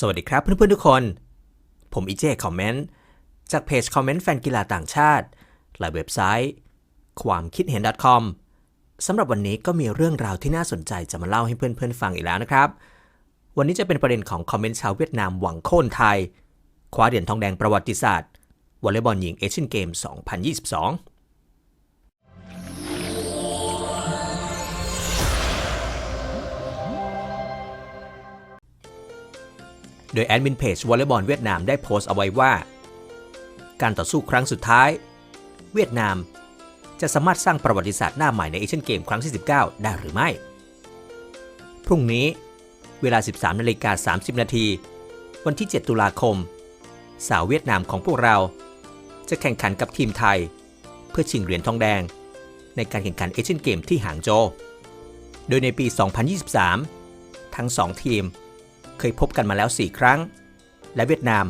สวัสดีครับเพื่อนๆทุกคน ผมอีเจคอมเมนต์จากเพจคอมเมนต์แฟนกีฬาต่างชาติ และเว็บไซต์ ความคิดเห็น .com สำหรับวันนี้ก็มีเรื่องราวที่น่าสนใจจะมาเล่าให้เพื่อนๆฟังอีกแล้วนะครับ วันนี้จะเป็นประเด็นของคอมเมนต์ชาวเวียดนามหวังโค่นไทย คว้าเหรียญทองแดงประวัติศาสตร์วอลเลย์บอลหญิงเอเชียนเกม 2022 ดยแอดมินเพจวอลเลย์บอลเวียดนามได้โพสต์เอาไว้ว่า การต่อสู้ครั้งสุดท้าย เวียดนาม จะสามารถสร้างประวัติศาสตร์หน้าใหม่ในเอเชียนเกมครั้งที่ 19 ได้หรือไม่ พรุ่งนี้เวลา 13นาฬิกา30 นาที วันที่ 7 ตุลาคม สาวเวียดนามของพวกเรา จะแข่งขันกับทีมไทย เพื่อชิงเหรียญทองแดง ในการแข่งขันเอเชียนเกมที่หางโจวโดยในปี 2023 ทั้ง 2 ทีม เคยพบกันมาแล้ว 4 ครั้ง และเวียดนาม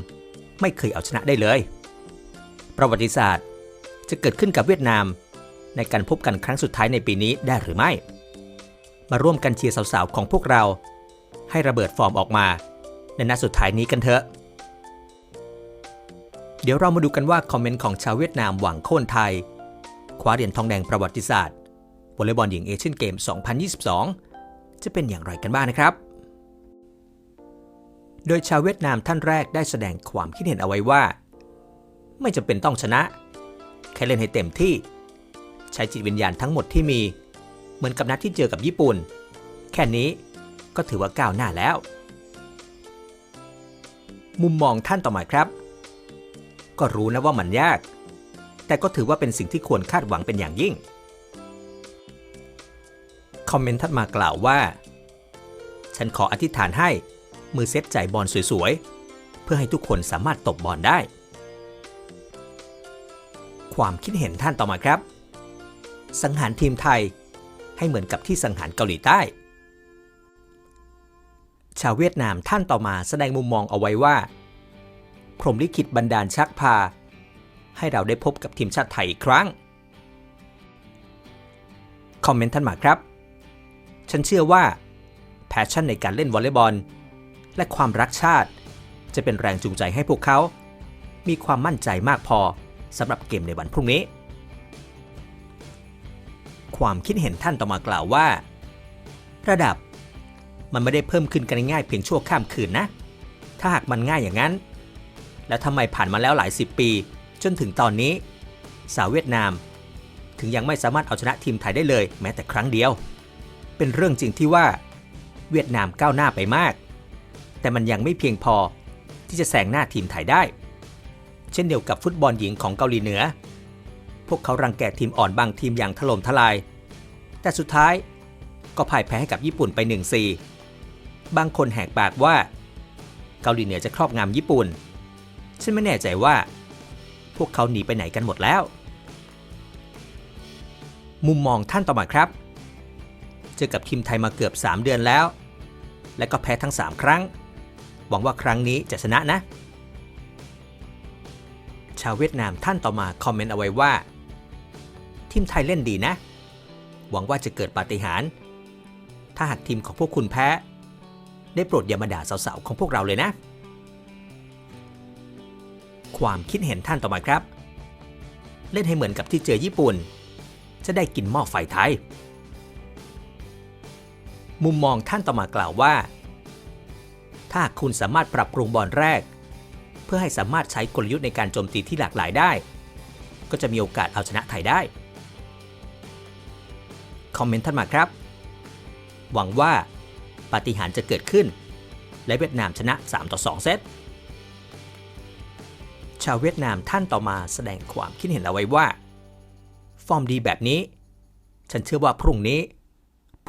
ไม่เคยเอาชนะได้เลย ประวัติศาสตร์จะเกิดขึ้นกับเวียดนาม ในการพบกันครั้งสุดท้ายในปีนี้ได้หรือไม่ มาร่วมกันเชียร์สาวๆของพวกเรา ให้ระเบิดฟอร์มออกมา ในนัดสุดท้ายนี้กันเถอะ เดี๋ยวเรามาดูกันว่าคอมเมนต์ของชาวเวียดนามหวังโค่นไทยคว้าเหรียญทองแดงประวัติศาสตร์วอลเลย์บอลหญิงเอเชียนเกม 2022 จะเป็นอย่างไรกันบ้างนะครับ โดยชาวเวียดนามท่านแรกได้แสดงความคิดเห็นเอาไว้ว่า ไม่จำเป็นต้องชนะ แค่เล่นให้เต็มที่ ใช้จิตวิญญาณทั้งหมดที่มี เหมือนกับนัดที่เจอกับญี่ปุ่น แค่นี้ก็ถือว่าก้าวหน้าแล้ว มุมมองท่านต่อมาครับ ก็รู้นะว่ามันยาก แต่ก็ถือว่าเป็นสิ่งที่ควรคาดหวังเป็นอย่างยิ่งคอมเมนต์ทัดมากล่าวว่า ฉันขออธิษฐานให้ มือเซตใจบอลสวยๆ เพื่อให้ทุกคนสามารถตบบอลได้ ความคิดเห็นท่านต่อมาครับ สังหารทีมไทยให้เหมือนกับที่สังหารเกาหลีใต้ ชาวเวียดนามท่านต่อมาแสดงมุมมองเอาไว้ว่า พรหมลิขิตบันดาลชักพา ให้เราได้พบกับทีมชาติไทยอีกครั้ง คอมเมนต์ท่านมาครับ ฉันเชื่อว่าแพชชั่นในการเล่นวอลเลย์บอล และความรักชาติ จะเป็นแรงจูงใจให้พวกเขา มีความมั่นใจมากพอสำหรับเกมในวันพรุ่งนี้ ความคิดเห็นท่านต่อมากล่าวว่า ระดับ มันไม่ได้เพิ่มขึ้นกันง่ายเพียงชั่วข้ามคืนนะ ถ้าหากมันง่ายอย่างนั้น แล้วทำไมผ่านมาแล้วหลายสิบปี จนถึงตอนนี้ สาวเวียดนาม ถึงยังไม่สามารถเอาชนะทีมไทยได้เลยแม้แต่ครั้งเดียว เป็นเรื่องจริงที่ว่า เวียดนามก้าวหน้าไปมาก แต่มันยังไม่เพียงพอที่จะแซงหน้าทีมไทยได้ เช่นเดียวกับฟุตบอลหญิงของเกาหลีเหนือ พวกเขารังแกทีมอ่อนบางทีมอย่างถล่มทลาย แต่สุดท้ายก็พ่ายแพ้ให้กับญี่ปุ่นไป 1-4 บางคนแหกปากว่า เกาหลีเหนือจะครอบงำญี่ปุ่น ฉันไม่แน่ใจว่า พวกเขาหนีไปไหนกันหมดแล้ว มุมมองท่านต่อมาครับ เจอกับทีมไทยมาเกือบ 3 เดือนแล้ว และก็แพ้ทั้ง 3 ครั้ง หวังว่าครั้งนี้จะชนะนะ ชาวเวียดนามท่านต่อมาคอมเมนต์เอาไว้ว่า ทีมไทยเล่นดีนะ หวังว่าจะเกิดปาฏิหาริย์ถ้าหากทีมของพวกคุณแพ้ ได้โปรดอย่ามาด่าสาวๆของพวกเราเลยนะ ความคิดเห็นท่านต่อมาครับ เล่นให้เหมือนกับที่เจอญี่ปุ่น จะได้กินหม้อไฟไทย มุมมองท่านต่อมากล่าวว่า ถ้าคุณสามารถปรับปรุงบอลแรก เพื่อให้สามารถใช้กลยุทธ์ในการโจมตีที่หลากหลายได้ ก็จะมีโอกาสเอาชนะไทยได้ คอมเมนต์ท่านมาครับ หวังว่าปาฏิหาริย์จะเกิดขึ้น และเวียดนามชนะ 3 ต่อ 2 เซต ชาวเวียดนามท่านต่อมาแสดงความคิดเห็นเอาไว้ว่า ฟอร์มดีแบบนี้ ฉันเชื่อว่าพรุ่งนี้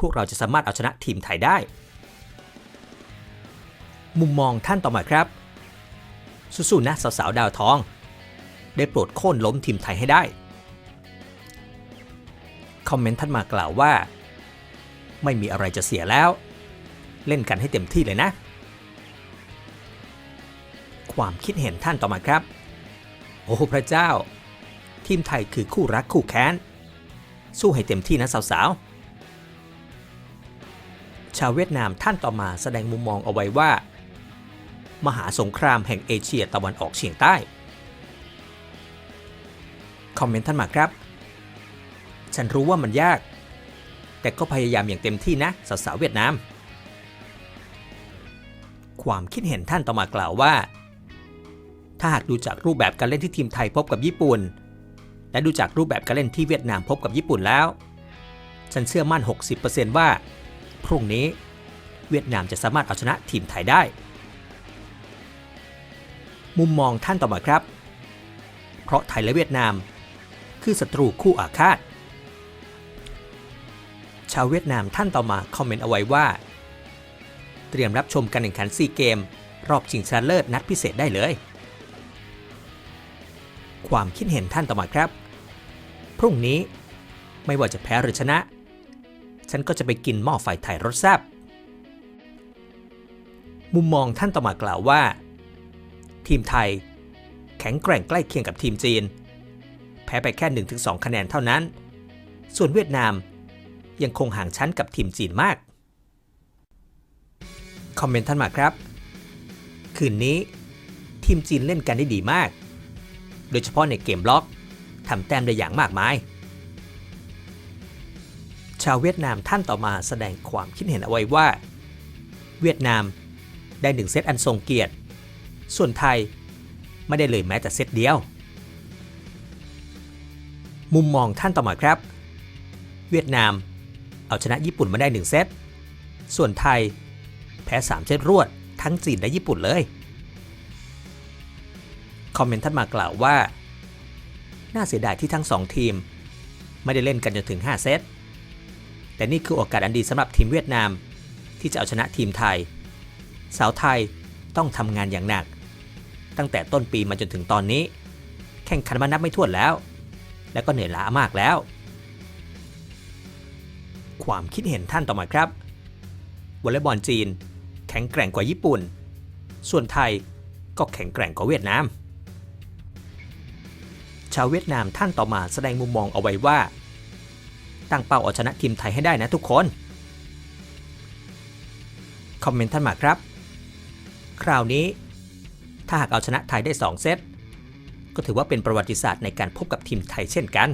พวกเราจะสามารถเอาชนะทีมไทยได้ มุมมองท่านต่อมาครับ สู้ๆนะสาวๆดาวทอง ได้โปรดโค่นล้มทีมไทยให้ได้ คอมเมนต์ท่านมากล่าวว่า ไม่มีอะไรจะเสียแล้ว เล่นกันให้เต็มที่เลยนะ ความคิดเห็นท่านต่อมาครับ โอ้พระเจ้า ทีมไทยคือคู่รักคู่แค้น สู้ให้เต็มที่นะสาวๆชาวเวียดนามท่านต่อมาแสดงมุมมองเอาไว้ว่า มหาสงครามแห่งเอเชียตะวันออกเฉียงใต้ คอมเมนต์ท่านมาครับ ฉันรู้ว่ามันยาก แต่ก็พยายามอย่างเต็มที่นะสาวๆเวียดนาม ความคิดเห็นท่านต่อมากล่าวว่า ถ้าหากดูจากรูปแบบการเล่นที่ทีมไทยพบกับญี่ปุ่น และดูจากรูปแบบการเล่นที่เวียดนามพบกับญี่ปุ่นแล้ว ฉันเชื่อมั่น 60%ว่าพรุ่งนี้เวียดนามจะสามารถเอาชนะทีมไทยได้ มุมมองท่านต่อมาครับ เพราะไทยและเวียดนาม คือศัตรูคู่อาฆาต ชาวเวียดนามท่านต่อมาคอมเมนต์เอาไว้ว่า เตรียมรับชมการแข่งขันซีเกม รอบชิงชนะเลิศนัดพิเศษได้เลย ความคิดเห็นท่านต่อมาครับ พรุ่งนี้ไม่ว่าจะแพ้หรือชนะ ฉันก็จะไปกินหม้อไฟไทยรสแซ่บมุมมองท่านต่อมากล่าวว่า ทีมไทย แข็งแกร่งใกล้เคียงกับทีมจีน แพ้ไปแค่ 1-2 คะแนนเท่านั้น ส่วนเวียดนามยังคงห่างชั้นกับทีมจีนมาก คอมเมนต์ท่านมาครับ คืนนี้ ทีมจีนเล่นกันได้ดีมาก โดยเฉพาะในเกมบล็อกทำแต้มได้อย่างมากมาย ชาวเวียดนามท่านต่อมาแสดงความคิดเห็นเอาไว้ว่า เวียดนามได้หนึ่งเซตอันทรงเกียรติ ส่วนไทย ไม่ได้เลยแม้แต่เซตเดียว มุมมองท่านต่อมาครับ เวียดนาม เอาชนะญี่ปุ่นมาได้ 1 เซต ส่วนไทย แพ้ 3 เซตรวด ทั้งจีนและญี่ปุ่นเลย คอมเมนต์ท่านมากล่าวว่า น่าเสียดายที่ทั้ง 2 ทีม ไม่ได้เล่นกันจนถึง 5 เซต แต่นี่คือโอกาสอันดีสำหรับทีมเวียดนามที่จะเอาชนะทีมไทย สาวไทยต้องทำงานอย่างหนัก ตั้งแต่ต้นปีมาจนถึงตอนนี้ แข่งขันมานับไม่ถ้วนแล้ว และก็เหนื่อยล้ามากแล้ว ความคิดเห็นท่านต่อมาครับวอลเลย์บอลจีน แข็งแกร่งกว่าญี่ปุ่น ส่วนไทยก็แข็งแกร่งกว่าเวียดนามชาวเวียดนามท่านต่อมาแสดงมุมมองเอาไว้ว่า ตั้งเป้าเอาชนะทีมไทยให้ได้นะทุกคน คอมเมนต์ท่านมาครับ คราวนี้ ถ้าหากเอาชนะไทยได้ 2 เซต ก็ถือว่าเป็นประวัติศาสตร์ในการพบกับทีมไทยเช่นกัน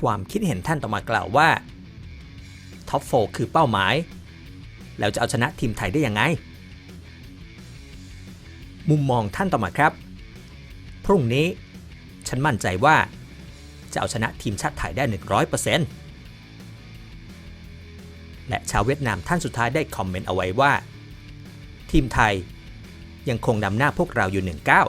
ความคิดเห็นท่านต่อมากล่าวว่าท็อปโฟคือเป้าหมาย แล้วจะเอาชนะทีมไทยได้ยังไง มุมมองท่านต่อมาครับ พรุ่งนี้ฉันมั่นใจว่าจะเอาชนะทีมชาติไทยได้ 100%และชาวเวียดนามท่านสุดท้ายได้คอมเมนต์เอาไว้ว่า ทีมไทย ยังคงนำหน้าพวกเราอยู่1ก้า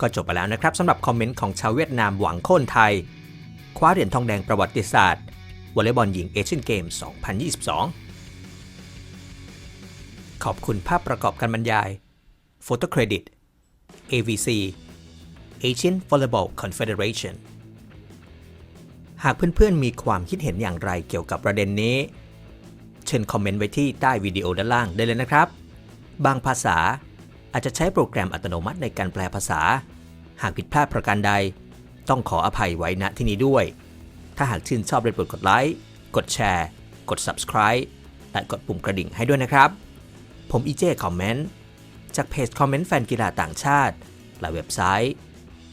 ก็จบไปแล้วนะครับสำหรับคอมเมนต์ของชาวเวียดนามหวังโค่นไทย คว้าเหรียญทองแดงประวัติศาสตร์วอลเลย์บอลหญิงเอเชียนเกม 2022 ขอบคุณภาพประกอบการบรรยาย Photo Credit AVC Asian Volleyball Confederation หากเพื่อนๆมีความคิดเห็นอย่างไรเกี่ยวกับประเด็นนี้ เชิญคอมเมนต์ไว้ที่ใต้วิดีโอด้านล่างได้เลยนะครับ บางภาษาอาจจะใช้โปรแกรมอัตโนมัติในการแปลภาษา หากผิดพลาดประการใด ต้องขออภัยไว้ณที่นี้ด้วย ถ้าหากชื่นชอบได้โปรดกดไลค์กดแชร์ กด subscribe และกดปุ่มกระดิ่งให้ด้วยนะครับ ผมอีเจคอมเมนต์จากเพจคอมเมนต์แฟนกีฬาต่างชาติ และเว็บไซต์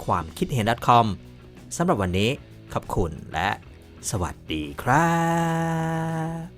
ความคิดเห็น .com สำหรับวันนี้ขอบคุณและสวัสดีครับ